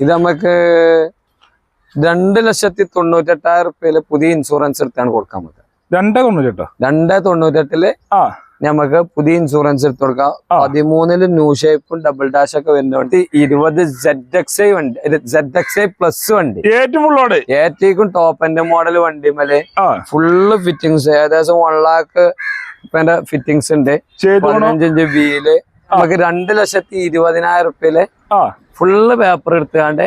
ഇത് നമുക്ക് രണ്ട് ലക്ഷത്തി തൊണ്ണൂറ്റെട്ടായിരം റുപ്യയിൽ പുതിയ ഇൻഷുറൻസ് എടുത്താണ് കൊടുക്കാൻ പറ്റുക. രണ്ട് തൊണ്ണൂറ്റെട്ടോ? രണ്ട് തൊണ്ണൂറ്റെട്ടിൽ ആ. നമുക്ക് പുതിയ ഇൻഷുറൻസ് എടുത്ത് കൊടുക്കാം. പതിമൂന്നിൽ ന്യൂ ഷേപ്പും ഡബിൾ ഡാഷ് ഒക്കെ വരുന്നുണ്ട് ഇരുപത് സെഡ് എക്സ് ഐ വണ്ടി സെഡ് എക്സ് ഐ പ്ലസ് വണ്ടി. ഏറ്റവും ഏറ്റവും ടോപ്പ് എൻഡ് മോഡൽ വണ്ടി മേലെ ഫുള്ള് ഫിറ്റിങ്സ് ഏകദേശം വൺ ലാക്ക് ഫിറ്റിങ്സ് ഉണ്ട്. പതിനഞ്ചഞ്ച് വീൽ നമുക്ക് രണ്ട് ലക്ഷത്തി ഇരുപതിനായിരം റുപ്യയിൽ ഫുള്ള് പേപ്പർ എടുത്തുകൊണ്ട്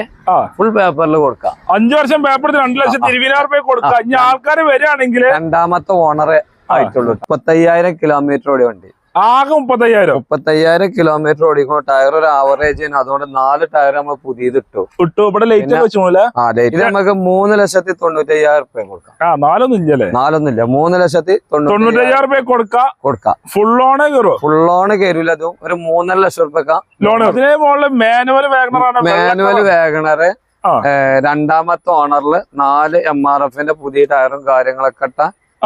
ഫുൾ പേപ്പറിൽ കൊടുക്കാം. അഞ്ചു വർഷം പേപ്പർ എടുത്ത് രണ്ട് ലക്ഷത്തി ഇരുപതിനായിരം രൂപ കൊടുക്കാം. ഇനി ആൾക്കാർ വരികയാണെങ്കിൽ രണ്ടാമത്തെ ഓണർ ആയിട്ടുള്ളൂ. മുപ്പത്തയ്യായിരം കിലോമീറ്റർ ഓടി വണ്ടി. ആകെ മുപ്പത്തയ്യായിരം. മുപ്പത്തയ്യായിരം കിലോമീറ്റർ ഓടിക്കുമ്പോൾ ടയർ ഒരു ആവറേജ് അതുകൊണ്ട് നാല് ടയർ നമ്മൾ പുതിയത് ഇട്ടു. ഇട്ടു. ഇവിടെ ലൈറ്റ് ആ നമുക്ക് മൂന്ന് ലക്ഷത്തി തൊണ്ണൂറ്റയ്യായിരം റുപ്യ കൊടുക്കാം. ആ നാലൊന്നും ഇല്ലല്ലേ? മൂന്ന് ലക്ഷത്തി തൊണ്ണൂറ്റി തൊണ്ണൂറ്റയ്യായിരം രൂപ കൊടുക്കാം. കൊടുക്കാം. ഫുൾ ഓണേ കയറും? ഫുൾ ലോണ് കയറില്ല അതും ഒരു മൂന്നര ലക്ഷം റുപ്യക്ക ലോൺ മുകളിൽ മാനുവൽ വാഗണറാണ് മാനുവൽ വേഗണറ് രണ്ടാമത്തെ ഓണറിൽ നാല് എം ആർ എഫിന്റെ പുതിയ ടയറും കാര്യങ്ങളൊക്കെ ഇട്ട.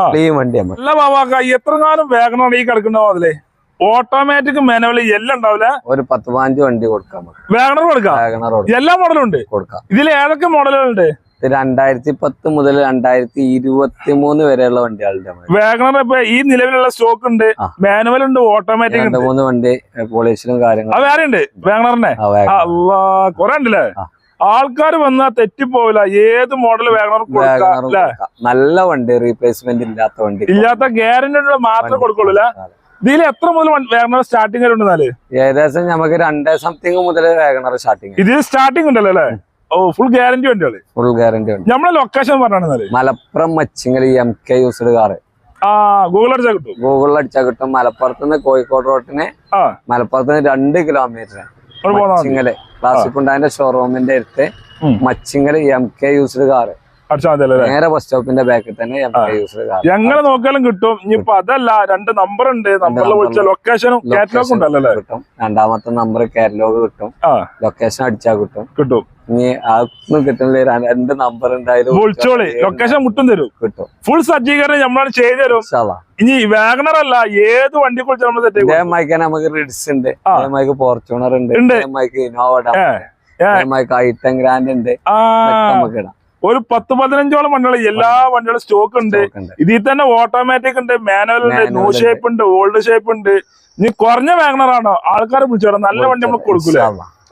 ക്ലീൻ വണ്ടി നല്ല ബാബാക്ക എത്ര കാലം വേഗം ഈ കിടക്കുന്നുണ്ടാവും അതിലേ ഓട്ടോമാറ്റിക് മാനുവൽ എല്ലാം ഉണ്ടാവില്ല? ഒരു പത്ത് പതിനഞ്ച് വണ്ടി കൊടുക്കാം വേഗണർ കൊടുക്കാം? വേഗണർ എല്ലാ മോഡലും ഉണ്ട്? കൊടുക്കാം. ഇതിൽ ഏതൊക്കെ മോഡലുകളുണ്ട് രണ്ടായിരത്തി പത്ത് മുതൽ രണ്ടായിരത്തി ഇരുപത്തി മൂന്ന് വരെയുള്ള വണ്ടികളുണ്ട് വേഗണർ ഇപ്പൊ ഈ നിലവിലുള്ള സ്റ്റോക്ക് ഉണ്ട് മാനുവൽ ഉണ്ട് ഓട്ടോമാറ്റിക് ഉണ്ട്. മൂന്ന് വണ്ടി അത് കാര്യങ്ങളും വേറെ ഉണ്ട്. വേഗണറിന്റെ അല്ലാ കൊറേ ഉണ്ടല്ലേ. ആൾക്കാർ വന്നാൽ തെറ്റിപ്പോവില്ല. ഏത് മോഡൽ കൊടുക്കാം. നല്ല വണ്ടി റീപ്ലേസ്മെന്റ് ഇല്ലാത്ത വണ്ടി. ഇല്ലാത്ത ഗ്യാരണ്ടി മാത്രമേ കൊടുക്കുള്ളൂ ഇതിൽ എത്ര മുതൽ വേഗണർ സ്റ്റാർട്ടിംഗ് ഉണ്ടെന്നാൽ? ഏകദേശം നമുക്ക് രണ്ടേ സംതിങ് മുതൽ വേഗണർ സ്റ്റാർട്ടിംഗ് ഇതിൽ സ്റ്റാർട്ടിംഗ് ഉണ്ടല്ലോ അല്ലേ? ഓ ഫുൾ ഗ്യാരണ്ടി വണ്ടികൾ. ഫുൾ ഗ്യാരണ്ടി ഉണ്ട് നമ്മളെ ലൊക്കേഷൻ പറഞ്ഞാൽ Malappuram Machingal M K used car ആ ഗൂഗിൾ അടിച്ചാൽ കിട്ടും. ഗൂഗിളിൽ അടിച്ചാൽ കിട്ടും. മലപ്പുറത്ത് നിന്ന് കോഴിക്കോട് റോട്ടിന് മലപ്പുറത്ത് നിന്ന് രണ്ട് കിലോമീറ്റർ മച്ചിങ്ങൽ. ക്ലാസിക് ഉണ്ടായതിന്റെ ഷോറൂമിന്റെ അടുത്ത് Machingal M K used car നേരെ ബസ് സ്റ്റോപ്പിന്റെ ബാക്കിൽ തന്നെ എം കെ യൂസ്ഡ് കാർ ഞങ്ങൾ നോക്കിയാലും കിട്ടും. ഇനിയിപ്പോ അതല്ല രണ്ട് നമ്പർ ഉണ്ട്. നമ്പറിൽ number വിളിച്ച ലൊക്കേഷനും കാറ്റലോഗ് ഉണ്ടല്ലോ അല്ലേ? കിട്ടും. രണ്ടാമത്തെ നമ്പർ കാറ്റലോഗ് കിട്ടും. ലൊക്കേഷൻ അടിച്ചാൽ കിട്ടും. കിട്ടും. ഇനി അതൊന്നും കിട്ടുന്നില്ല രണ്ട് നമ്പർ ഉണ്ടായാലും വിളിച്ചോളി. ലൊക്കേഷൻ മുട്ടും തരും. കിട്ടും. ഫുൾ സജ്ജീകരണം നമ്മളാണ് ചെയ്തു തരും. ഇനി വാഗണർ അല്ല ഏത് വണ്ടി കുറിച്ച് നമ്മൾ ഇതേമാതിരി നമുക്ക് റിഡ്സ് ഉണ്ട്. ഇതേമാതിരി ഫോർച്യൂണർ ഉണ്ട്. ഇതേമാതിരി ഇനോവ. ഇതേമാതിരി ഐട്ടം ഗ്രാൻഡ് ഉണ്ട്. നമുക്ക് ഇടാം. ഒരു പത്ത് പതിനഞ്ചോളം വണ്ടികൾ എല്ലാ വണ്ടികളും സ്റ്റോക്ക് ഉണ്ട്. ഇതിൽ തന്നെ ഓട്ടോമാറ്റിക് ഉണ്ട് മാനുവൽ ഉണ്ട് ന്യൂ ഷേപ്പ് ഉണ്ട്. ഓൾഡ് ഷേപ്പ് ഉണ്ട്. ഇനി കുറഞ്ഞ വാഗണറാണോ? ആൾക്കാരെ വിളിച്ചോടാം നല്ല വണ്ടി നമ്മൾ കൊടുക്കൂലേ?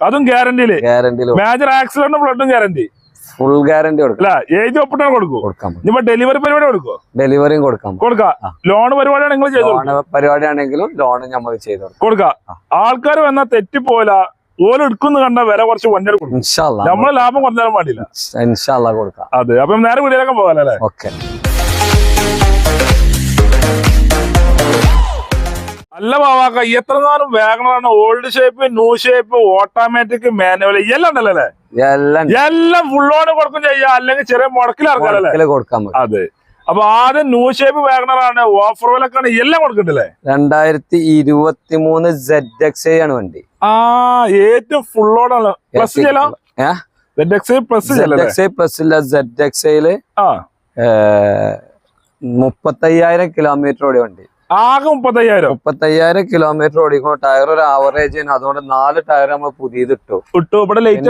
അതും ഗ്യാരണ്ടിയിൽ മേജർ ആക്സിഡന്റ് ഫ്ലഡും ഗ്യാരണ്ടി ഫുൾ ഗ്യാരണ്ടി കൊടുക്കും. ഏജ് ഒപ്പിട്ടാണ് കൊടുക്കും. കൊടുക്കാം ഇനിയിപ്പോ ഡെലിവറി പരിപാടി കൊടുക്കും? ഡെലിവറിയും കൊടുക്കാം. കൊടുക്കാം. ലോൺ പരിപാടിയാണ് നിങ്ങൾ ചെയ്തു പരിപാടിയാണെങ്കിലും ലോൺ നമ്മൾ ചെയ്തു കൊടുക്കാം. ആൾക്കാർ വന്നാൽ തെറ്റിപ്പോല ഓല എടുക്കുന്നു കണ്ട വില കുറച്ച് വണ്ടി കൊടുക്കും. നമ്മളെ ലാഭം കുറഞ്ഞാലും പാടില്ല കൊടുക്കാം. അതെ അപ്പം നേരെ വീട്ടിലേക്ക് പോകാനല്ലേ ഓക്കെ. അല്ല ബാവാക്ക എത്ര നാളും വാഗണറാണ് old shape new shape automatic manual എല്ലാം ഉണ്ടല്ലേ എല്ലാം എല്ലാം ഫുള്ളോണ് കൊടുക്കും ചെയ്യാ അല്ലെങ്കിൽ ചെറിയ മുടക്കിലിറക്കാല്ലേ കൊടുക്കാൻ അതെ. അപ്പൊ ആദ്യം ന്യൂ ഷേപ്പ് വാഗണറാണ് ഓഫർ വിലക്കാണ് എല്ലാം കൊടുക്കണ്ടല്ലേ രണ്ടായിരത്തി ഇരുപത്തി മൂന്ന് സെഡ് എക്സ് ആണ് വണ്ടി. ആ ഏറ്റവും ഫുള്ളോടാണ് പ്ലസ് ചെയ്യാലോ? പ്ലസ് എക്സ് പ്ലസ് ഇല്ല സെഡ് എക്സ് മുപ്പത്തയ്യായിരം കിലോമീറ്റർ ഓടി വണ്ടി. ആകെ മുപ്പത്തയ്യായിരം. മുപ്പത്തയ്യായിരം കിലോമീറ്റർ ഓടിക്കുമ്പോൾ ടയർ ഒരു ആവറേജ് അതുകൊണ്ട് നാല് ടയർ നമ്മൾ പുതിയത് ഇട്ടു. ഇട്ടു. ഇവിടെ ലൈറ്റ്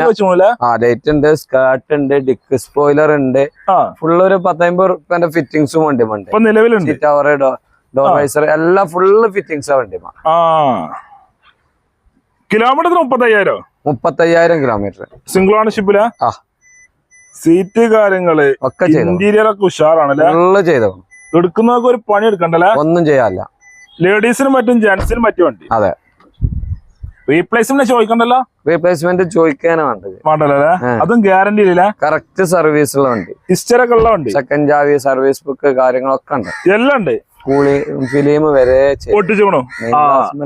ആ ലൈറ്റ് ഉണ്ട്. സ്കേർട്ട് ഉണ്ട്. ഡിക്ക് സ്പോയിലർ ഉണ്ട്. ഫുള്ള് ഒരു പത്തമ്പത് റുപ്യന്റെ ഫിറ്റിംഗ്സും വണ്ടി ഉണ്ട്. നിലവിലുണ്ട്. ടവറ് ഡോർ വൈസർ എല്ലാം ഫുള്ള് ഫിറ്റിങ്സ് വണ്ടി ആ. കിലോമീറ്റർ മുപ്പത്തയ്യായിരം? മുപ്പത്തയ്യായിരം കിലോമീറ്റർ സിംഗിൾ ഓണർഷിപ്പിൽ ആ. സീറ്റ് കാര്യങ്ങൾ ഒക്കെ ഇന്റീരിയർ ഒക്കെ ഉഷാറാണല്ലേ? ചെയ്തു എടുക്കുന്നവർക്ക് ഒരു പണി എടുക്കണ്ടല്ലേ? ഒന്നും ചെയ്യാല്ല ലേഡീസിനും പറ്റും ജെന്റ്സിനും പറ്റും വണ്ടി. അതെ. റീപ്ലേസ്മെന്റ് ചോദിക്കണ്ടല്ലോ? റീപ്ലേസ്മെന്റ് ചോദിക്കാനാണ് വേണ്ടത്. വേണ്ടല്ലേ അതും ഗ്യാരണ്ടി ഇല്ല കറക്റ്റ് സർവീസുള്ള വണ്ടി. ഹിസ്റ്ററൊക്കെ ഉള്ള വണ്ടി. സെക്കൻഡ് ജാവി സർവീസ് ബുക്ക് കാര്യങ്ങളൊക്കെ ഉണ്ട്. എല്ലാം ഉണ്ട്. കൂളിംഗ് ഫിലിം വരെ ചെയ്തു. ഒട്ടിച്ചോണോ മെയിൻ ആ.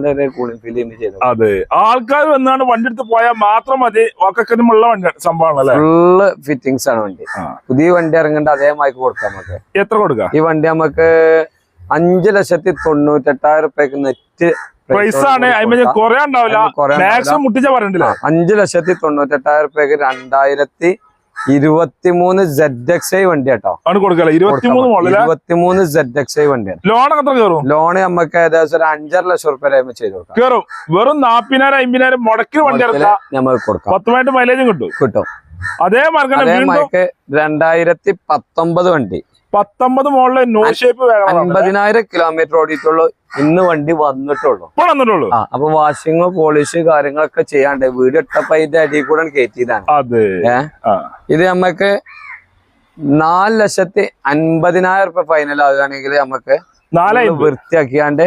വരെ കൂളിംഗ് ഫിലിം ചെയ്തു. അതെ. ആൾക്കാർ വന്നാണ് വണ്ടി എടുത്ത് പോയാൽ മാത്രം മതി. ഒക്കത്തിനുമുള്ള വണ്ടി സംഭവമാണല്ലേ? ഫുള്ള് ഫിറ്റിങ്സ് ആണ് വണ്ടി. പുതിയ വണ്ടി ഇറങ്ങേണ്ട അതേ മാർക്ക് കൊടുക്കാം നമുക്ക്. എത്ര കൊടുക്ക? ഈ വണ്ടി നമുക്ക് അഞ്ചു ലക്ഷത്തി തൊണ്ണൂറ്റെട്ടായിരം റുപ്യക്ക് നെറ്റ് മാക്സിമം മുട്ടിച്ച പറയണ്ടില്ലേ? അഞ്ച് ലക്ഷത്തി തൊണ്ണൂറ്റെട്ടായിരം റുപ്യക്ക് രണ്ടായിരത്തി ഇരുപത്തിമൂന്ന് സെഡ് എക്സ് ഐ വണ്ടി കേട്ടോ. ഇരുപത്തിമൂന്ന് സെഡ് എക്സ് ഐ വണ്ടിയാണ് ലോൺ എത്ര കയറും? ലോൺ നമുക്ക് ഏകദേശം ഒരു അഞ്ചര ലക്ഷം റുപ്യ രൂപ ചെയ്ത് കൊടുക്കാം. കയറും. വെറും നാപ്പതിനായിരം അമ്പതിനായിരം മുടക്കി വണ്ടി നമുക്ക് കൊടുക്കാം. പത്തുമായിട്ട് മൈലേജും കിട്ടും. കിട്ടും. അതേ മാർക്ക് രണ്ടായിരത്തി പത്തൊമ്പത് വണ്ടി. പത്തൊമ്പത് മോളിലെ നോ ഷേപ്പ് അൻപതിനായിരം കിലോമീറ്റർ ഓടിയിട്ടുള്ളൂ. ഇന്ന് വണ്ടി വന്നിട്ടുള്ളൂ. വന്നിട്ടുള്ളൂ? അപ്പൊ വാഷിംഗ് പോളിഷ് കാര്യങ്ങളൊക്കെ ചെയ്യാണ്ട് വീട് ഇട്ടപ്പോ അതിന്റെ അടിയിൽ കൂടെ കയറ്റിയതാണ് ഇത് നമ്മക്ക് നാല് ലക്ഷത്തി അൻപതിനായിരം റുപ്യ ഫൈനൽ ആകുകയാണെങ്കിൽ നമുക്ക് നാലായി ഒന്ന് വൃത്തിയാക്കിയാണ്ട്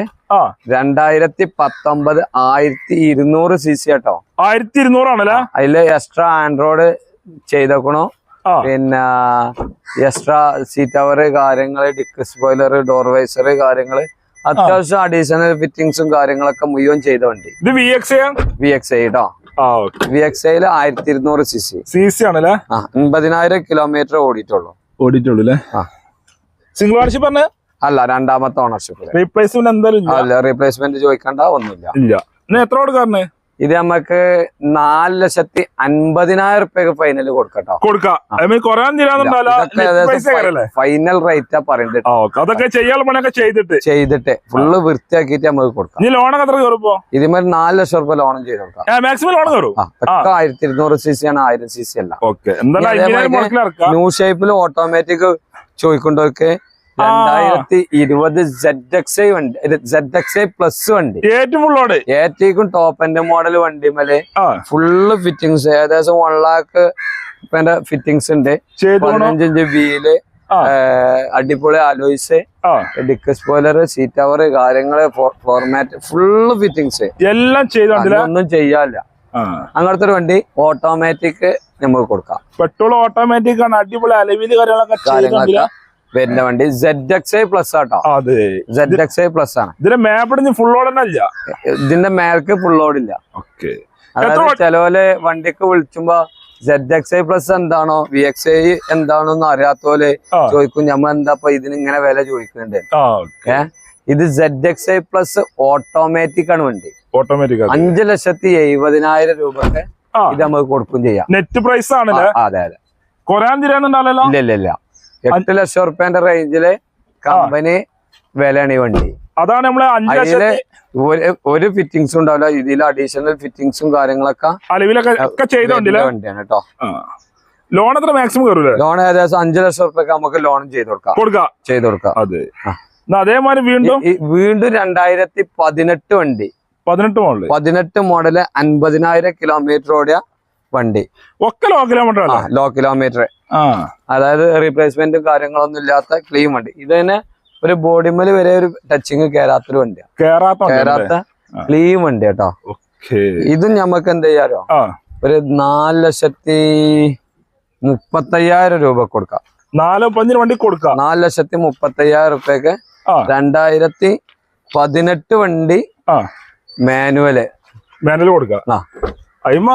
രണ്ടായിരത്തി പത്തൊമ്പത് ആയിരത്തി ഇരുന്നൂറ് സി സി കേട്ടോ. ആയിരത്തി ഇരുന്നൂറാണല്ലോ? അതിൽ എക്സ്ട്രാ ആൻഡ്രോയിഡ് ചെയ്തേക്കണോ. പിന്നെ എക്സ്ട്രാ സീറ്റ് അവർ കാര്യങ്ങൾ ഡിക്ക് സ്പോയിലർ ഡോർ വൈസർ കാര്യങ്ങൾ അത്യാവശ്യം അഡീഷണൽ ഫിറ്റിങ്സും കാര്യങ്ങളൊക്കെ മുഴുവൻ ചെയ്ത വണ്ടി. ഇത് വി എക്സ് വി എക്സ് ഐട്ടോ ആ ഓക്കെ വി എക്സ് ഐയിൽ ആയിരത്തി ഇരുന്നൂറ് സി സി സി സി ആണല്ലേ? ആ അൻപതിനായിരം കിലോമീറ്റർ ഓടിയിട്ടുള്ളൂ. ഓടിയിട്ടുള്ളൂ അല്ലേ ആ. സിംഗിൾ ഓണർഷിപ്പ് പറഞ്ഞ അല്ല രണ്ടാമത്തെ ഓണർഷിപ്പ് റീപ്ലേസ്മെന്റ് എന്തായാലും അല്ല റീപ്ലേസ്മെന്റ് ചോദിക്കണ്ട ഒന്നുമില്ല. എത്ര കൊടുക്കാറിന് ഇത് നമുക്ക് നാല് ലക്ഷത്തി അൻപതിനായിരം റുപ്യക്ക് ഫൈനൽ കൊടുക്കട്ടോ. ഫൈനൽ റേറ്റാ പറയുന്നത് ചെയ്തിട്ട്. ചെയ്തിട്ട് ഫുള്ള് വൃത്തിയാക്കിയിട്ട് നമുക്ക് കൊടുക്കാം. ഇതിന്മേൽ നാല് ലക്ഷം റുപ്യ ലോണും ചെയ്ത് കൊടുക്കാം. ആയിരത്തി ഇരുന്നൂറ് സി സി ആണ് ആയിരം സി സി അല്ല ന്യൂ ഷേപ്പിൽ ഓട്ടോമാറ്റിക് ചോദിക്കൊണ്ടവർക്ക് രണ്ടായിരത്തി ഇരുപത് സെഡ് എക്സ് ഐ വണ്ടി സെഡ് എക്സ് ഐ പ്ലസ് വണ്ടി ഏറ്റവും ഏറ്റവും ടോപ്പ് എൻഡ് മോഡൽ വണ്ടിമേൽ ആ. ഫുള്ള് ഫിറ്റിങ്സ് ഏകദേശം വൺ ലാക്ക് ഫിറ്റിങ്സ് ഉണ്ട്. പതിനഞ്ചഞ്ച് വീൽ അടിപൊളി അലോയ്സ് ആ. ഡിക്ക് സ്പോയിലർ സീറ്റ് അവർ കാര്യങ്ങൾ ഫോർമാറ്റ് ഫുള്ള് ഫിറ്റിങ്സ് എല്ലാം ചെയ്തോണ്ടില്ല ഒന്നും ചെയ്യാല്ല അങ്ങനത്തെ ഒരു വണ്ടി ഓട്ടോമാറ്റിക് നമുക്ക് കൊടുക്കാം. പെട്രോൾ ഓട്ടോമാറ്റിക് ആണ് അടിപൊളി അലവിൽ കാര്യങ്ങളൊക്കെ വരുന്ന വണ്ടി Z X I plus auto. Z X I plus ആണ്. ഇതിന്റെ മേപ്പിടിഞ്ഞ് ഫുൾ ഇല്ല. ഇതിന്റെ മേൽക്ക് ഫുൾ ഓടില്ല ഓക്കെ. അതായത് ചിലവൽ വണ്ടിക്ക് വിളിച്ചുമ്പോ സെഡ് എക്സ് ഐ പ്ലസ് എന്താണോ വി എക്സ് ഐ എന്താണോ എന്ന് അറിയാത്ത പോലെ ചോദിക്കും. നമ്മൾ എന്താ ഇതിന് ഇങ്ങനെ വില ചോദിക്കുന്നുണ്ട് ഏ? ഇത് Z X I plus automatic ആണ് വണ്ടി. ഓട്ടോമാറ്റിക് അഞ്ചു ലക്ഷത്തി എഴുപതിനായിരം രൂപക്ക് ഇത് നമുക്ക് കൊടുക്കും ചെയ്യാം. നെറ്റ് പ്രൈസ് ആണ് അതെ അതെ. കുറയാൻ തീരാന്നുണ്ടല്ലോ ഇല്ല ഇല്ല ഇല്ല. എട്ട് ലക്ഷം റുപ്യന്റെ റേഞ്ചിൽ കമ്പനി വിലയാണ് ഈ വണ്ടി. അതാണ് നമ്മൾ അതിൽ ഒരു ഫിറ്റിങ്സും ഉണ്ടാവില്ല. ഇതിൽ അഡീഷണൽ ഫിറ്റിങ്സും കാര്യങ്ങളൊക്കെ അലവിലൊക്കെ ചെയ്തോണ്ടില്ല വണ്ടിയാണ് കേട്ടോ. ലോൺ എത്ര മാക്സിമം കയറൂലേ ലോൺ ഏകദേശം അഞ്ചു ലക്ഷം റുപ്യക്ക് നമുക്ക് ലോൺ ചെയ്ത് കൊടുക്കാം. കൊടുക്കാം. ചെയ്ത് കൊടുക്കാം. അതെ. അതേമാതിരി വീണ്ടും വീണ്ടും രണ്ടായിരത്തി പതിനെട്ട് വണ്ടി. പതിനെട്ട് മോഡൽ പതിനെട്ട് മോഡൽ അൻപതിനായിരം കിലോമീറ്റർ ഓടിയ വണ്ടി. ഒക്കെ ലോ കിലോമീറ്റർ ലോ അതായത് റീപ്ലേസ്മെന്റും കാര്യങ്ങളൊന്നും ഇല്ലാത്ത ക്ലീൻ വണ്ടി. ഇത് തന്നെ ഒരു ബോഡിമേൽ വരെ ഒരു ടച്ചിങ് കേറാത്തൊരു വണ്ടിയാണ് കേറാത്ത ക്ലീൻ വണ്ടി കേട്ടോ. ഓക്കെ. ഇതും ഞമ്മക്ക് എന്ത് ചെയ്യാറോ ഒരു നാല് ലക്ഷത്തി മുപ്പത്തയ്യായിരം രൂപ കൊടുക്കാം. നാല് പഞ്ചിന് വണ്ടി കൊടുക്കാം. നാല് ലക്ഷത്തി മുപ്പത്തയ്യായിരം റുപ്യക്ക് രണ്ടായിരത്തി പതിനെട്ട് വണ്ടി മാനുവൽ മാനുവൽ കൊടുക്കാം. ആ. അയിമ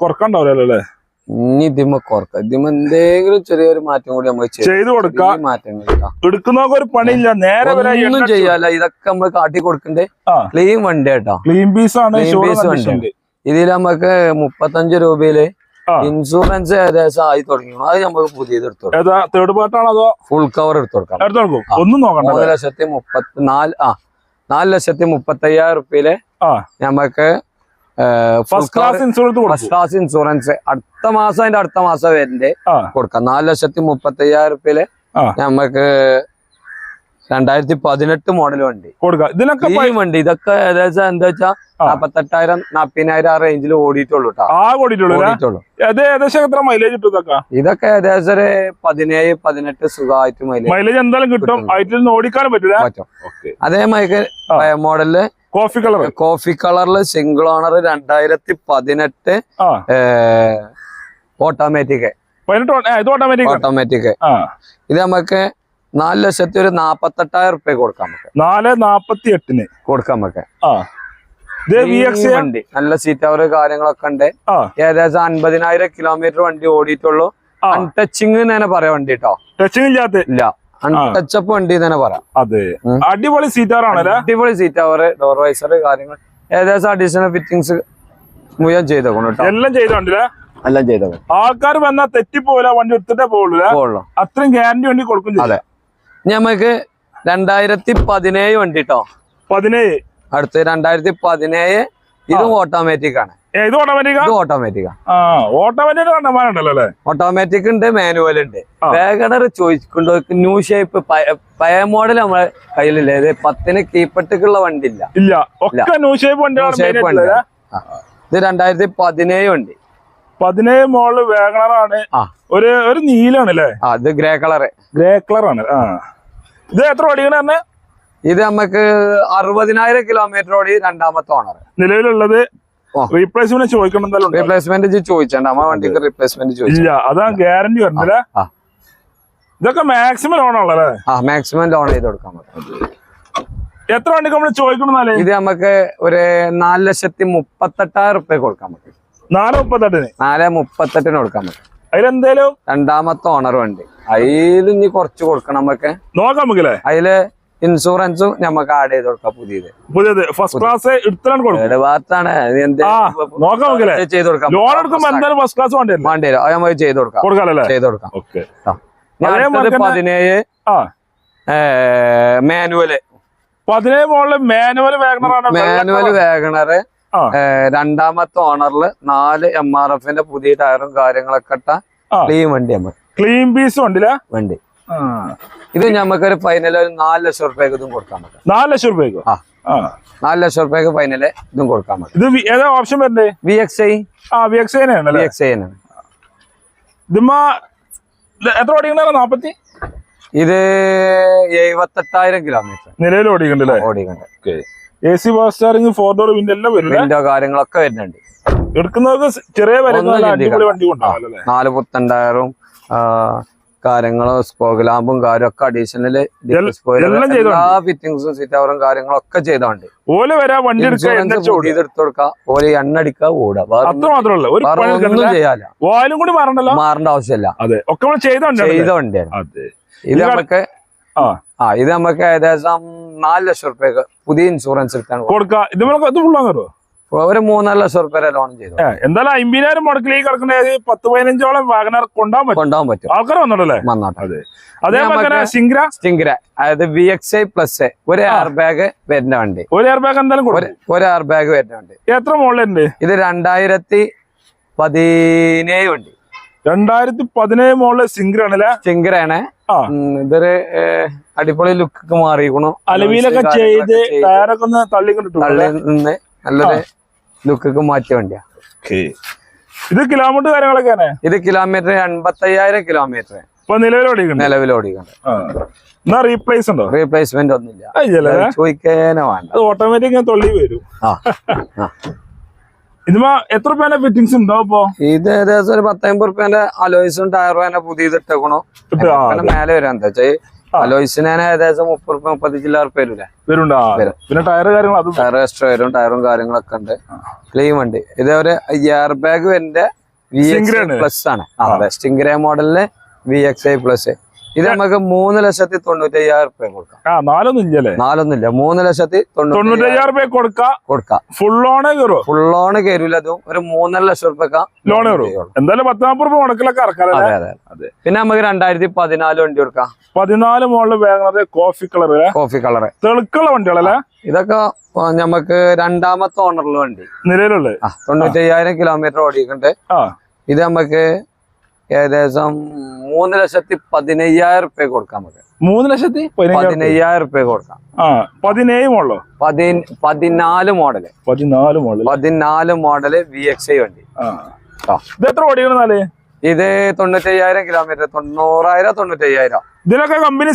കുറക്കണ്ടാവില്ലല്ലോ? അല്ലേ ഇനി ഇതിമ്മ കൊറക്ക. ഇതിമ്മ എന്തെങ്കിലും ചെറിയൊരു മാറ്റം കൂടി നമ്മൾ ചെയ്തു കൊടുക്കാം. മാറ്റങ്ങൾ കേട്ടോ. എടുക്കുന്നവർക്ക് ഒരു പണിയില്ല. നേരെ ഒന്നും ചെയ്യാല്ല. ഇതൊക്കെ നമ്മൾ കാട്ടി കൊടുക്കണ്ടേ? ക്ലീൻ വണ്ടി കേട്ടോ. ക്ലീൻ പീസ് ആണ് വണ്ടി. ഇതിൽ നമുക്ക് മുപ്പത്തഞ്ച് രൂപയിൽ ഇൻഷുറൻസ് ഏകദേശം ആയി തുടങ്ങി അത് നമുക്ക് പുതിയത് എടുത്തു പാർട്ടാണോ അതോ? ഫുൾ കവർ എടുത്തു കൊടുക്കാം. ഒന്നും നോക്കണ്ട മൂന്ന് ലക്ഷത്തി മുപ്പത്തി നാല് ആ. നാല് ലക്ഷത്തി മുപ്പത്തയ്യായിരം റുപ്യയിൽ ആ. നമുക്ക് first class insurance first class insurance അടുത്ത മാസം അതിന്റെ അടുത്ത മാസം വരുന്നുണ്ട്. കൊടുക്കാം. നാല് ലക്ഷത്തി മുപ്പത്തയ്യായിരം റുപ്യയിൽ നമ്മക്ക് നമുക്ക് രണ്ടായിരത്തി പതിനെട്ട് മോഡൽ വണ്ടി. കൊടുക്കാം. ഇതിനൊക്കെ വണ്ടി. ഇതൊക്കെ ഏകദേശം എന്താ വെച്ചാ. നാപ്പത്തെട്ടായിരം നാപ്പതിനായിരം ആ റേഞ്ചിൽ ഓടിയിട്ടുള്ളൂ ഓടിയിട്ടുള്ളൂ അത് ഏകദേശം എത്ര മൈലേജ് കിട്ടും ഇതൊക്കെ? ഏകദേശം ഒരു പതിനേഴ് പതിനെട്ട് സുഖമായിട്ട് മൈലേജ് മൈലേജ് എന്തായാലും കിട്ടും. ഓടിക്കാനും പറ്റില്ല പറ്റും. ഓക്കെ അതേമാതിരി മോഡലിൽ കോഫി കളർ കോഫി കളറിൽ സിംഗിൾ ഓണർ രണ്ടായിരത്തി പതിനെട്ട് ഓട്ടോമാറ്റിക് ഓട്ടോമാറ്റിക് ഓട്ടോമാറ്റിക് ഇത് നമുക്ക് നാല് ലക്ഷത്തി ഒരു നാപ്പത്തെട്ടായിരം റുപ്യ കൊടുക്കാം നമുക്ക് നാല് നാപ്പത്തി എട്ടിന് കൊടുക്കാം നമുക്ക് വണ്ടി. നല്ല സീറ്റ് അവർ കാര്യങ്ങളൊക്കെ ഉണ്ട്. ഏകദേശം അൻപതിനായിരം കിലോമീറ്റർ വണ്ടി ഓടിയിട്ടുള്ളൂ. ആ. അൺടച്ചിങ് തന്നെ പറയാം വണ്ടി കേട്ടോ ടച്ചിങ് ഇല്ലാത്ത? ഇല്ല. അൺടച്ചപ്പ് വണ്ടി തന്നെ പറയാം അതെ. അടിപൊളി അടിപൊളി ആണ് അടിപൊളി സീറ്റ് അവർ ഡോർ വൈസർ കാര്യങ്ങൾ ഏകദേശം അഡീഷണൽ ഫിറ്റിംഗ്സ് മുഴുവൻ ചെയ്തേക്കണം കേട്ടോ. എല്ലാം ചെയ്തോണ്ടല്ലേ? എല്ലാം ചെയ്തത് ആൾക്കാർ വന്നാൽ തെറ്റിപ്പോല വണ്ടി എടുത്തിട്ടേ പോകുള്ളൂ അത്രയും ഗ്യാരണ്ടി വണ്ടി കൊടുക്കും. അതെ. ഞമ്മക്ക് രണ്ടായിരത്തി പതിനേഴ് വണ്ടി കേട്ടോ പതിനേഴ്. അടുത്ത് രണ്ടായിരത്തി പതിനേഴ് ഇതും ഓട്ടോമാറ്റിക് ആണ്. ഇത് ഓട്ടോമാറ്റിക് ഓട്ടോമാറ്റിക് കണ്ടമാനുണ്ടല്ലോ അല്ലേ? ഓട്ടോമാറ്റിക് ഉണ്ട് മാനുവൽ ഉണ്ട്. വേഗണർ ചോദിക്കുണ്ടോ ന്യൂ ഷേപ്പ് പഴയ മോഡൽ നമ്മളെ കയ്യിലില്ല. ഇത് പത്തിന് കീപ്പട്ടിക്കുള്ള വണ്ടി ഇല്ല. ഇല്ല. ഒക്കെ ന്യൂ ഷേപ്പ് വണ്ടി ഇത് രണ്ടായിരത്തി പതിനേഴ് വണ്ടി പതിനേഴ് മോഡൽ വേഗണറാണ് ഒരു ഒരു നീലാണ് അല്ലേ? ഇത് ഗ്രേ കളറ് ഗ്രേ കളർ ആണ്. ആ. ഇത് എത്ര ഓടിക്കണ ഇത് നമുക്ക് അറുപതിനായിരം കിലോമീറ്റർ ഓടി രണ്ടാമത്തെ ഓണർ നിലവിലുള്ളത്. റീപ്ലേസ്മെന്റ് ചോദിക്കണം? റീപ്ലേസ്മെന്റ് ചോദിച്ചാ നമ്മ വണ്ടിക്ക് റീപ്ലേസ്മെന്റ് ഇല്ല അതാ ഗ്യാരണ്ടി വരുന്നില്ല. ഇതൊക്കെ മാക്സിമം ലോണുള്ളല്ലേ ആ മാക്സിമം ലോൺ ചെയ്ത് കൊടുക്കാൻ പറ്റും എത്ര വണ്ടിക്ക് നമ്മൾ ചോദിക്കണം ഇത് നമുക്ക് ഒരു നാല് ലക്ഷത്തി മുപ്പത്തെട്ടായിരം റുപ്യ കൊടുക്കാൻ പറ്റും. നാല് മുപ്പത്തെട്ടിന് നാല് മുപ്പത്തെട്ടിന് കൊടുക്കാൻ പറ്റും. അതിലെന്തേലും? രണ്ടാമത്തെ ഓണർ വണ്ടി. അതിൽ ഇനി കുറച്ച് കൊടുക്കണം നമുക്ക് നോക്കാം നമുക്കല്ലേ? അതിൽ ഇൻഷുറൻസും നമുക്ക് ആഡ് ചെയ്ത് കൊടുക്കാം പുതിയത്. പുതിയത്. ഫസ്റ്റ് ക്ലാസ് എടുത്തിട്ടാണ് ഭാഗത്താണ്? ചെയ്ത് കൊടുക്കാം. ലോൺ എടുക്കുമ്പോ എന്തായാലും ഫസ്റ്റ് ക്ലാസ് വേണ്ടി വരില്ല വേണ്ടി വരും നമുക്ക് ചെയ്ത് കൊടുക്കാം. ചെയ്ത് കൊടുക്കാം. പതിനേഴ്. മാനുവൽ. പതിനേഴ് മോളിൽ മാനുവൽ വേഗണറാണ്. Manual WagonR. രണ്ടാമത്തെ ഓണറിൽ നാല് എം ആർ എഫിന്റെ പുതിയ ടയറും കാര്യങ്ങളൊക്കെ ഇട്ട. ക്ലീൻ വണ്ടി നമ്മൾ ക്ലീൻ പീസ് ഉണ്ടല്ലേ? വണ്ടി. ഇത് നമുക്കൊരു ഫൈനൽ ഒരു നാല് ലക്ഷം റുപ്യക്ക് ഇതും കൊടുക്കാൻ പറ്റും. നാല് ലക്ഷം റുപ്യക്ക് ആ. നാല് ലക്ഷം റുപ്യക്ക് ഫൈനൽ ഇതും കൊടുക്കാൻ പറ്റും. ഇത് ഏതാ ഓപ്ഷൻ വരണ്ടേ വി എക്സ് ഐ ആ വി എക്സ് വി ആണല്ലേ എക്സ് ഐ എത്ര ഓടിക്കണ നാപ്പത്തി? ഇത് എഴുപത്തെട്ടായിരം കിലോമീറ്റർ നിലവിൽ ഓടിക്കണ്ടല്ലേ ഓടിക്കണ്ട് A C power steering four door window എല്ലാം വരില്ല വിൻഡോ കാര്യങ്ങളൊക്കെ വരുന്നുണ്ട്. എടുക്കുന്നവർക്ക് സ് ചെറിയ വണ്ടി നാല് പുത്തൻ ടയറും കാര്യങ്ങളും സ്പോക്ക് ലാമ്പും കാര്യം ഒക്കെ അഡീഷണൽ എല്ലാം ചെയ്തോണ്ട്. ഫിറ്റിംഗ്സും സീറ്റ് കവറും കാര്യങ്ങളൊക്കെ ചെയ്തോണ്ട്. ഓൽ വരാ വണ്ടി എടുത്തു കൊടുക്കുക എണ്ണ അടിക്കുക ഓടുക. ഒന്നും ഓയിലും കൂടി മാറണ്ടല്ലോ? മാറേണ്ട ആവശ്യമില്ല. അതെ ഒക്കെ നമ്മൾ ചെയ്ത വണ്ടിയാണല്ലേ? അതെ. ഇത് നമുക്ക് ആ. ഇത് നമുക്ക് ഏകദേശം നാല് ലക്ഷം റുപ്യക്ക് പുതിയ ഇൻഷുറൻസ് എടുക്കാൻ കൊടുക്ക. ഇത് നമുക്ക് ഇത് ഫുള്ളാ കയറുമോ ഒരു മൂന്നര ലക്ഷം റുപ്യ ലോൺ ചെയ്തു. എന്തായാലും അമ്പതിനായിരം മുടക്കിലേക്ക് കിടക്കുന്ന പത്ത് പതിനഞ്ചോളം വാഗനർ കൊണ്ടാൻ പറ്റും. കൊണ്ടാൻ പറ്റും. ആൾക്കാർ വന്നോട്ടല്ലേ വന്നോട്ടെ. അതെ. അതേപോലെ സിംഗ്ര സിംഗ്ര അതായത് വി എക്സ് ഐ പ്ലസ് ഒരു എയർ ബാഗ് വരുന്ന വണ്ടി. ഒരു എയർ ബാഗ് എന്തായാലും ഒരു എയർ ബാഗ് വരുന്ന വണ്ടി. എത്ര മോളുണ്ട് ഇത് രണ്ടായിരത്തി പതിനേഴ് വണ്ടി. രണ്ടായിരത്തി പതിനേഴ് മോളിൽ സ്റ്റിങ്കറാണ് ആ. ഇതൊരു അടിപൊളി ലുക്ക് മാറിയിരിക്കണു അലവിയിലൊക്കെ ചെയ്ത് ടയറൊക്കെ ഒന്ന് തള്ളി നിന്ന് നല്ലൊരു ലുക്കൊക്കെ മാറ്റിയ വണ്ടിയാ. ഇത് കിലോമീറ്റർ കാര്യങ്ങളൊക്കെയാണ് ഇത് കിലോമീറ്റർ എൺപത്തയ്യായിരം കിലോമീറ്റർ ഇപ്പൊ നിലവിൽ ഓടിക്കുന്നുണ്ട് നിലവിൽ ഓടിക്കുന്നുണ്ട് ആ. എന്നാ റീപ്ലേസ് ഉണ്ടോ? റീപ്ലേസ്മെന്റ് ഒന്നുമില്ല. അയ്യല്ലേ ചോദിക്കാനേ വേണ്ട. അത് ഓട്ടോമാറ്റിക് തൊള്ളി വരും. ആ ആ. ഇതുമാ എത്ര രൂപേന്റെ ഫിറ്റിംഗ്സ് ഉണ്ടോ ഇപ്പൊ? ഇത് ഏകദേശം ഒരു പത്തമ്പത് റുപ്യന്റെ അലോയ്സും ടയറും പുതിയത് ഇട്ടേക്കണോ. മേലെ വരാൻ എന്താ വെച്ചാൽ അലോയ്സിന് ഏകദേശം മുപ്പത് റുപ്യ ജില്ല റുപ്യ വരൂലേ വരുണ്ടോ വരും. പിന്നെ ടയർ കാര്യങ്ങൾ അതും ടയർ എക്സ്ട്രാ വരും ടയറും കാര്യങ്ങളൊക്കെ ഉണ്ട്. ക്ലീൻ വണ്ടി. ഇതേപോലെ എയർ ബാഗ് വരുന്ന വി എക്സ് പ്ലസ് ആണ്. അതെ. സ്റ്റിംഗ്രേ മോഡലിന് വി എക്സ് ഐ പ്ലസ് ഇത് നമുക്ക് മൂന്ന് ലക്ഷത്തി തൊണ്ണൂറ്റി അയ്യായിരം റുപ്യ കൊടുക്കാം നാലൊന്നും ഇല്ലല്ലേ? നാലൊന്നുമില്ല. മൂന്ന് ലക്ഷത്തി തൊണ്ണൂറ്റി തൊണ്ണൂറ്റയ്യായിരം രൂപ കൊടുക്കാം. കൊടുക്കാം. ഫുൾ ലോണേ കയറും? ഫുൾ ലോൺ കയറില്ല അതും ഒരു മൂന്നര ലക്ഷം റുപ്യക്ക ലോൺ കയറും. എന്തായാലും പത്ത് നാൽപ്പത് രൂപ മുടക്കിലൊക്കെ ഇറക്കാം അതെ അതെ അതെ. പിന്നെ നമുക്ക് രണ്ടായിരത്തി പതിനാല് വണ്ടി കൊടുക്കാം. പതിനാല് മുകളിൽ വേഗണത് കോഫി കളർ കോഫി കളർ തെളുക്കുള്ള വണ്ടികളല്ലേ ഇതൊക്കെ നമുക്ക് രണ്ടാമത്തെ ഓണറിൽ വണ്ടി. നിലവിലുള്ളത്. തൊണ്ണൂറ്റയ്യായിരം തൊണ്ണൂറ്റി അയ്യായിരം കിലോമീറ്റർ ഓടിയിട്ടുണ്ട് ഇത് നമുക്ക് ഏകദേശം മൂന്ന് ലക്ഷത്തി പതിനയ്യായിരം റുപ്യ കൊടുക്കാം നമുക്ക് മൂന്ന് ലക്ഷത്തി പതിനയ്യായിരം റുപ്യ കൊടുക്കാം. ആ പതിനേഴ് പതി പതിനാല് മോഡൽ. പതിനാല് മോഡൽ പതിനാല് മോഡൽ വി എക്സ് ഐ വണ്ടി. ഇത് എത്ര ഓടിക്കണെന്നാൽ ഇത് തൊണ്ണൂറ്റി അയ്യായിരം കിലോമീറ്റർ തൊണ്ണൂറായിരം തൊണ്ണൂറ്റി അയ്യായിരം ഇതിനൊക്കെ കമ്പനി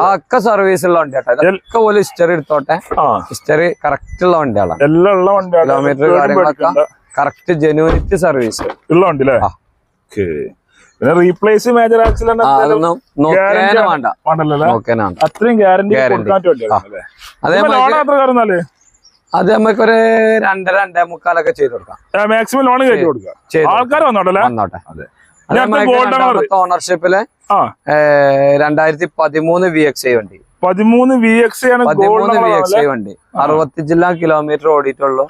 ഒക്കെ സർവീസ് ഉള്ള വണ്ടി ഒക്കെ പോലെ ഹിസ്റ്ററി എടുത്തോട്ടെ. ഹിസ്റ്ററി കറക്റ്റ് ഉള്ള വണ്ടികളാണ് എല്ലാം വണ്ടിയാണ് കിലോമീറ്റർ കാര്യങ്ങളൊക്കെ കറക്റ്റ് ജെനുവിനിറ്റി സർവീസ് ഉള്ള വണ്ടി അല്ലേ. പിന്നെ റീപ്ലേസ് മേജർ അത്രയും ഗ്യാരണ്ടി വേണ്ടിയല്ലേ അതേ നമുക്കൊരു രണ്ടര രണ്ടേ മുക്കാലൊക്കെ ചെയ്ത് കൊടുക്കാം. മാക്സിമം ലോൺ കയറ്റി കൊടുക്കാം. ആൾക്കാർ വന്നോട്ടല്ലേ വന്നോട്ടെ. രണ്ടാമത്തെ ഓണർഷിപ്പിൽ രണ്ടായിരത്തി പതിമൂന്ന് വി എക്സ് ഐ വണ്ടി. പതിമൂന്ന് വി എക്സ് പതിമൂന്ന് വി എക്സ് ഐ വണ്ടി. അറുപത്തി ജില്ലാ കിലോമീറ്റർ ഓടിയിട്ടുള്ളൂ.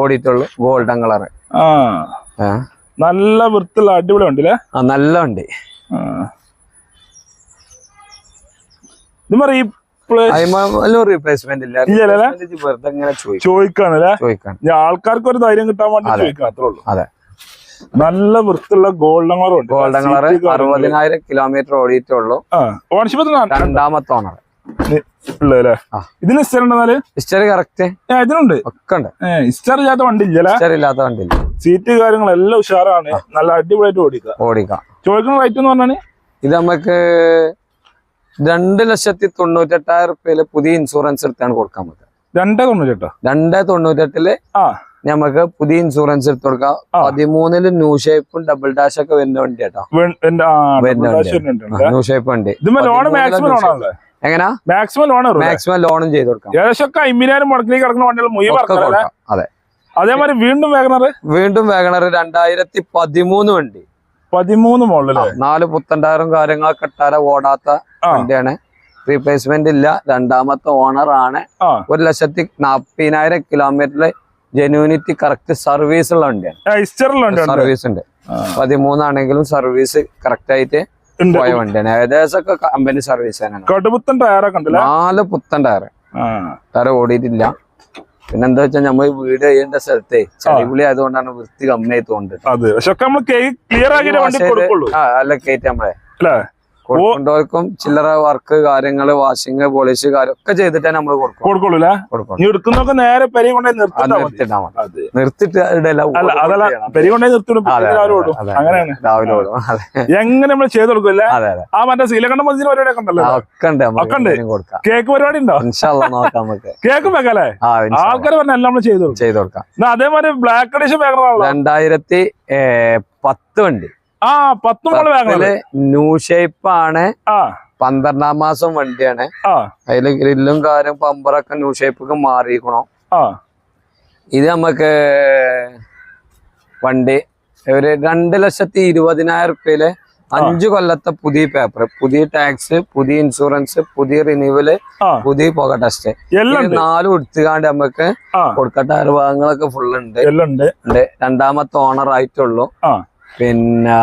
ഓടിയിട്ടുള്ളൂ. ഗോൾഡൻ കളറ് നല്ല വൃത്തിയുള്ള അടിപൊളി ഉണ്ടല്ലേ ആ നല്ല ഉണ്ട് റീപ്ലേസ്മെന്റ് ഇല്ല? വെറുതെ ഇങ്ങനെ ചോദിക്കാണല്ലേ ആൾക്കാർക്ക് ഒരു ധൈര്യം കിട്ടാൻ വേണ്ടി അതെ. ചോദിക്കാം അത്രേ ഉള്ളൂ. അതെ. നല്ല വൃത്തിയുള്ള ഗോൾഡൻ കളർ ഉണ്ട് ഗോൾഡൻ കളർ. അറുപതിനായിരം കിലോമീറ്റർ ഓടിയിട്ടുള്ളൂ ഓണർഷിപ്പ് രണ്ടാമത്തെ ഓണർ ഉള്ളതല്ലേ. ഇതിന് ഇസ്റ്റർ ഉണ്ടെന്നാൽ ഹിസ്റ്ററി കറക്റ്റ് ഏ, ഇതിനുണ്ട്. ഒക്കെ ഉണ്ട്. ഇസ്റ്റർ ഇല്ലാത്ത വണ്ടി ഇല്ലല്ലേ ഇല്ലാത്ത വണ്ടി സീറ്റ് കാര്യങ്ങളെല്ലാം ഉഷാറാണ്. നല്ല അടിപൊളിയായിട്ട് ഓടിക്കുക ഓടിക്കാം. ചോദിക്കുന്ന റേറ്റ് എന്ന് പറഞ്ഞാൽ? ഇത് നമുക്ക് രണ്ട് ലക്ഷത്തി തൊണ്ണൂറ്റെട്ടായിരം റുപ്യയിൽ പുതിയ ഇൻഷുറൻസ് എടുത്താണ് കൊടുക്കാൻ പറ്റുക. രണ്ടേ തൊണ്ണൂറ്റെട്ടോ? രണ്ട് തൊണ്ണൂറ്റെട്ടിൽ ആ. നമുക്ക് പുതിയ ഇൻഷുറൻസ് എടുത്ത് കൊടുക്കാം. പതിമൂന്നിൽ ന്യൂ ഷേപ്പും ഡബിൾ ഡാഷ് ഒക്കെ വരുന്ന വണ്ടി കേട്ടോ വരുന്ന. ന്യൂ ഷേപ്പ് വണ്ടി. എങ്ങനാ? മാക്സിമം ലോൺ മാക്സിമം ലോണും ചെയ്ത് കൊടുക്കാം ഏകദേശം അമ്പതിനായിരം മുടക്കിലേക്ക് കിടക്കുന്ന വണ്ടികൾ മുഴുവൻ അതെ. അതേമാതിരി വീണ്ടും വേഗനർ വീണ്ടും വേഗണർ രണ്ടായിരത്തി പതിമൂന്ന് വണ്ടി പതിമൂന്ന് മുകളിലല്ലേ നാല് പുത്തണ്ടായിരം കാര്യങ്ങളൊക്കെ ഇട്ടാല ഓടാത്ത. വണ്ടിയാണ്. റീപ്ലേസ്മെന്റ് ഇല്ല. രണ്ടാമത്തെ ഓണർ ആണ്. ഒരു ലക്ഷത്തി നാപ്പതിനായിരം കിലോമീറ്ററിൽ ജെന്യൂനിറ്റി കറക്റ്റ് സർവീസ് ഉള്ള വണ്ടിയാണ്. സർവീസ് ഉണ്ട്. പതിമൂന്നാണെങ്കിലും സർവീസ് കറക്റ്റ് ആയിട്ട് പോയ വണ്ടിയാണ്. ഏകദേശം ഒക്കെ കമ്പനി സർവീസ് തന്നെയാണ് കടുപുത്തൻ ടയറൊക്കെ ഉണ്ടല്ലോ? നാല് പുത്തൻ ടയർ ആ. ടയർ ഓടിയിട്ടില്ല. പിന്നെന്താ വെച്ചാൽ നമ്മൾ വീട് ചെയ്യേണ്ട സ്ഥലത്തെ ചളിപുളി ആയതുകൊണ്ടാണ് വൃത്തി കമ്മിയായി തോന്നുന്നത്. അല്ല കയറ്റി നമ്മളെ. കൊടുക്കുമ്പോഴേക്കും ചില്ലറ വർക്ക് കാര്യങ്ങൾ വാഷിങ് പോളിഷ് കാര്യം ഒക്കെ ചെയ്തിട്ടേ നമ്മൾ കൊടുക്കും. കൊടുക്കുള്ളൂ അല്ലേ? നീ എടുക്കുന്നൊക്കെ നേരെ പെരി കൊണ്ടേ അത്. നിർത്തിട്ടാ മതി പെരി കൊണ്ടേ നിർത്തിടും. അങ്ങനെയാണ് രാവിലെ ഓടും. എങ്ങനെ നമ്മൾ ചെയ്ത് കൊടുക്കില്ല അതെ അതെ. ആ മറ്റേ സീലകണ്ഠ മതിന് പരിപാടിയൊക്കെ ഉണ്ടല്ലോ. ഒക്കെ ഉണ്ട് ഒക്കെ ഉണ്ട്. കൊടുക്കാം. കേക്ക് പരിപാടി ഉണ്ടോ? നോക്കാം നമുക്ക്. കേക്ക് വെക്കല്ലേ ആ ആൾക്കാർ പറഞ്ഞ എല്ലാം നമ്മൾ ചെയ്തു കൊടുക്കും. ചെയ്ത് കൊടുക്കാം. അതേമാതിരി ബ്ലാക്ക് അഡീഷൻ രണ്ടായിരത്തി പത്ത് വണ്ടി. ആ പത്ത് മോൾ വേഗണല്ലേ ന്യൂ ഷേപ്പ് ആണ് ആ. പന്ത്രണ്ടാം മാസം വണ്ടിയാണ്. അതിൽ ഗ്രില്ലും കാര്യം പമ്പറൊക്കെ ന്യൂ ഷേപ്പൊക്കെ മാറിയിരിക്കണോ. ആ. ഇത് നമുക്ക് വണ്ടി ഒരു രണ്ട് ലക്ഷത്തി ഇരുപതിനായിരം റുപ്യയിൽ അഞ്ചു കൊല്ലത്തെ പുതിയ പേപ്പർ പുതിയ ടാക്സ് പുതിയ ഇൻഷുറൻസ് പുതിയ റിന്യൂവൽ പുതിയ പുക ടെസ്റ്റ്. നാലും എടുത്തുകാണ്ട് നമുക്ക് കൊടുക്കട്ടാറ് കൊടുക്കട്ടെ ഭാഗങ്ങളൊക്കെ ഫുൾ ഉണ്ട്. രണ്ടാമത്തെ ഓണർ ആയിട്ടുള്ളൂ. പിന്നെ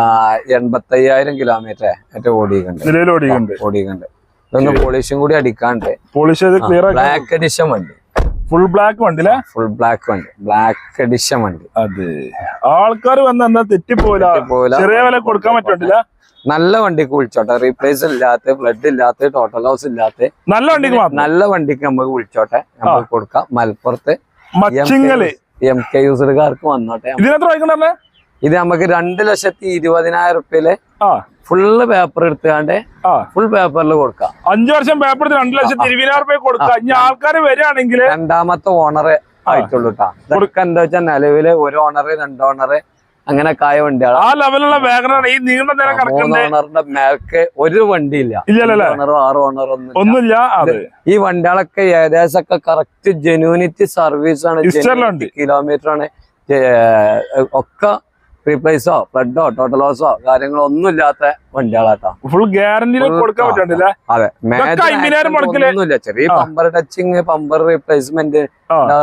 എൺപത്തയ്യായിരം കിലോമീറ്റർ മറ്റേ ഓടിയിട്ടുണ്ട്. ഓടിയിട്ടുണ്ട്. ഇതൊന്ന് പോളിഷും കൂടി അടിക്കാണ്ട്. പോളിഷ് ബ്ലാക്ക് എഡിഷൻ വണ്ടി. ഫുൾ ബ്ലാക്ക് വണ്ടി ഫുൾ ബ്ലാക്ക് വണ്ടി. ബ്ലാക്ക് എഡിഷൻ വണ്ടി. അതെ. ആൾക്കാർ വന്ന തെറ്റിപ്പോല ചെറിയ വില കൊടുക്കാൻ പറ്റില്ല നല്ല വണ്ടിക്ക് വിളിച്ചോട്ടെ. റീപ്ലേസ് ഇല്ലാത്ത ബ്ലഡ് ഇല്ലാത്ത ടോട്ടൽ ഹൗസ് ഇല്ലാത്ത. നല്ല വണ്ടിക്ക് നല്ല വണ്ടിക്ക് നമുക്ക് വിളിച്ചോട്ടെ. നമുക്ക് കൊടുക്കാം. മലപ്പുറത്ത് എം കെ യൂസർകാർക്ക് വന്നോട്ടെ. ഇത് നമുക്ക് രണ്ട് ലക്ഷത്തി ഇരുപതിനായിരം റുപ്യയിൽ ഫുള്ള് പേപ്പർ എടുത്തുകൊണ്ട് ഫുൾ പേപ്പറിൽ കൊടുക്കാം. അഞ്ചു വർഷം പേപ്പർ രണ്ട് ലക്ഷത്തി ഇരുപതിനായിരം രൂപ കൊടുക്കാം ഇനി ആൾക്കാർ വരികയാണെങ്കിൽ രണ്ടാമത്തെ ഓണർ ആയിട്ടുള്ളൂ കൊടുക്ക ഇതൊക്കെ എന്താ വെച്ചാൽ നിലവിൽ ഒരു ഓണർ രണ്ട് ഓണർ അങ്ങനെ കായ വണ്ടിയാണ് ആ ലെവലുള്ള വേഗനാണ് ഈ നീണ്ട നേരം മൂന്ന് ഓണറിന്റെ മേൽക്ക് ഒരു വണ്ടി ഇല്ല ഓണറോ ആറ് ഓണറോ ഒന്നും ഒന്നുമില്ല. ഈ വണ്ടികളൊക്കെ ഏകദേശം ഒക്കെ കറക്റ്റ് ജെന്യൂനിറ്റി സർവീസ് ആണ്. കിലോമീറ്റർ ആണ്. ഒക്കെ റീപ്ലേസോ ഫ്ലഡോ ടോട്ടൽ ലോസോ കാര്യങ്ങളോ ഒന്നും ഇല്ലാത്ത വണ്ടികളാട്ടോ. ഫുൾ ഗ്യാരണ്ടിയിൽ കൊടുക്കാൻ ആ, അതെ? ഒന്നുമില്ല. ചെറിയ പമ്പർ ടച്ചിങ് പമ്പർ റീപ്ലേസ്മെന്റ്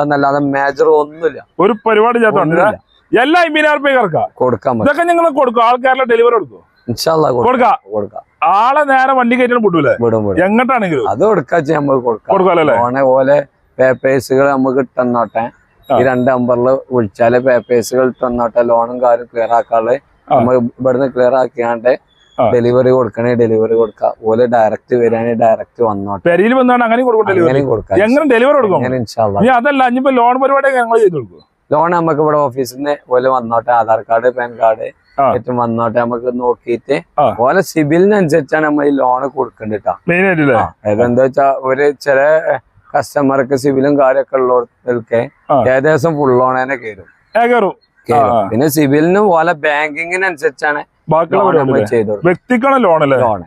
എന്നല്ലാതെ മേജർ ഒന്നുമില്ല. ഒരു പരിപാടി. എല്ലാ അമ്പതിനായിരം രൂപ കൊടുക്കാൻ ഇതൊക്കെ ഞങ്ങൾ കൊടുക്കും. ആൾക്കാരുടെ ഡെലിവറി കൊടുക്കും. ആളെ നേരെ വണ്ടി വിടൂലേ? എങ്ങോട്ടാണെങ്കിലും. അത് കൊടുക്കാച്ച നമ്മൾ കൊടുക്കാം. ഓണെ പോലെ പേപ്പേഴ്സുകൾ നമുക്ക് ഇട്ടെന്നോട്ടെ ആ. ഈ രണ്ട് നമ്പറിൽ വിളിച്ചാൽ പേപ്പേഴ്സുകൾ തന്നോട്ടെ ലോണും കാര്യം ക്ലിയർ ആക്കാൾ. നമ്മൾ ഇവിടുന്ന് ക്ലിയർ ആക്കിയാണ്ട് ഡെലിവറി കൊടുക്കണേ ഡെലിവറി കൊടുക്കാം. ഓൽ ഡയറക്റ്റ് വരാനേ ഡയറക്റ്റ് വന്നോട്ടെ. പെരിയിൽ വന്നാണ് അങ്ങനെ കൊടുക്കും ഡെലിവറി അങ്ങനെയും കൊടുക്കാം. എങ്ങനെ ഡെലിവറി കൊടുക്കും? അതല്ല ഇനിയിപ്പോ ലോൺ പരിപാടി ഞങ്ങൾ ചെയ്ത് കൊടുക്കും. ലോൺ നമുക്ക് ഇവിടെ ഓഫീസിൽ നിന്ന് ഓൽ വന്നോട്ടെ ആധാർ കാർഡ് പാൻ കാർഡ്. ഏറ്റവും വന്നോട്ടെ നമുക്ക് നോക്കിയിട്ട്. ഓലെ സിബിലിനനുസരിച്ചാണ് നമ്മൾ ഈ മെയിൻ ആയിട്ടില്ലേ അതെന്താ വെച്ചാ ഒരു ചില കസ്റ്റമർക്ക് സിവിലും കാര്യമൊക്കെ ഉള്ളവർക്കൊക്കെ ആ. ഏകദേശം ഫുൾ ലോൺ തന്നെ കയറും. പിന്നെ സിവിലിന് പോലെ ബാങ്കിങ്ങിനനുസരിച്ചാണ് വ്യക്തിക്കാണ് ലോൺ ലോൺ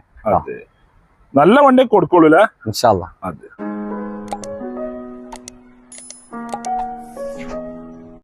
നല്ല വണ്ടി കൊടുക്കുള്ളൂ അതെ.